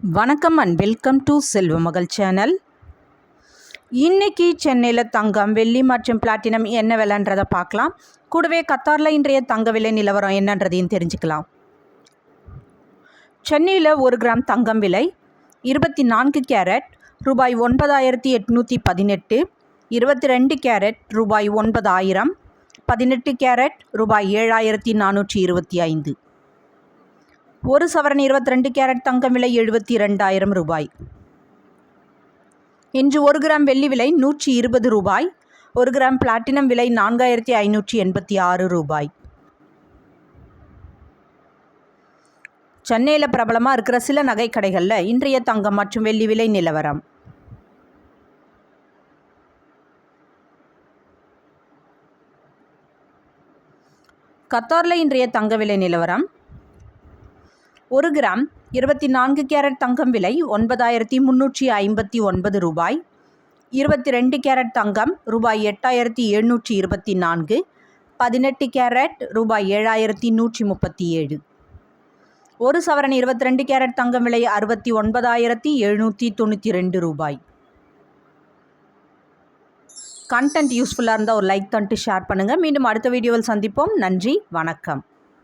வணக்கம் and welcome to செல்வ மகள் சேனல் இன்னைக்கு சென்னையில் தங்கம் வெள்ளி மற்றும் பிளாட்டினம் என்ன விலைன்றதை பார்க்கலாம். கூடவே கத்தாரில் இன்றைய தங்க விலை நிலவரம் என்னன்றதையும் தெரிஞ்சுக்கலாம். சென்னையில் ஒரு கிராம் தங்கம் விலை இருபத்தி நான்கு கேரட் ரூபாய் ஒன்பதாயிரத்தி எட்நூற்றி பதினெட்டு இருபத்தி ரெண்டு கேரட் ரூபாய் ஒன்பதாயிரம் பதினெட்டு கேரட் ரூபாய் ஏழாயிரத்தி நானூற்றி இருபத்தி ஐந்து. ஒரு சவரன் இருபத்தி ரெண்டு கேரட் தங்கம் விலை எழுபத்தி ரெண்டாயிரம் ரூபாய். இன்று ஒரு கிராம் வெள்ளி விலை நூற்றி இருபது ரூபாய். ஒரு கிராம் பிளாட்டினம் விலை நான்காயிரத்தி ஐநூற்றி எண்பத்தி ஆறு ரூபாய். சென்னையில் பிரபலமாக இருக்கிற சில நகை கடைகளில் இன்றைய தங்கம் மற்றும் வெள்ளி விலை நிலவரம். கத்தாரில் இன்றைய தங்க விலை நிலவரம். ஒரு கிராம் இருபத்தி நான்கு கேரட் தங்கம் விலை ஒன்பதாயிரத்தி முன்னூற்றி ஐம்பத்தி ஒன்பது ரூபாய். இருபத்தி ரெண்டு கேரட் தங்கம் ரூபாய் எட்டாயிரத்தி எழுநூற்றி இருபத்தி நான்கு. பதினெட்டு கேரட் ரூபாய் ஏழாயிரத்தி நூற்றி முப்பத்தி ஏழு. ஒரு சவரன் இருபத்தி ரெண்டு கேரட் தங்கம் விலை அறுபத்தி ஒன்பதாயிரத்தி எழுநூற்றி தொண்ணூற்றி ரெண்டு ரூபாய். கண்டென்ட் யூஸ்ஃபுல்லாக இருந்தால் ஒரு லைக் தந்துட்டு ஷேர் பண்ணுங்கள் மீண்டும் அடுத்த வீடியோவில் சந்திப்போம். நன்றி வணக்கம்.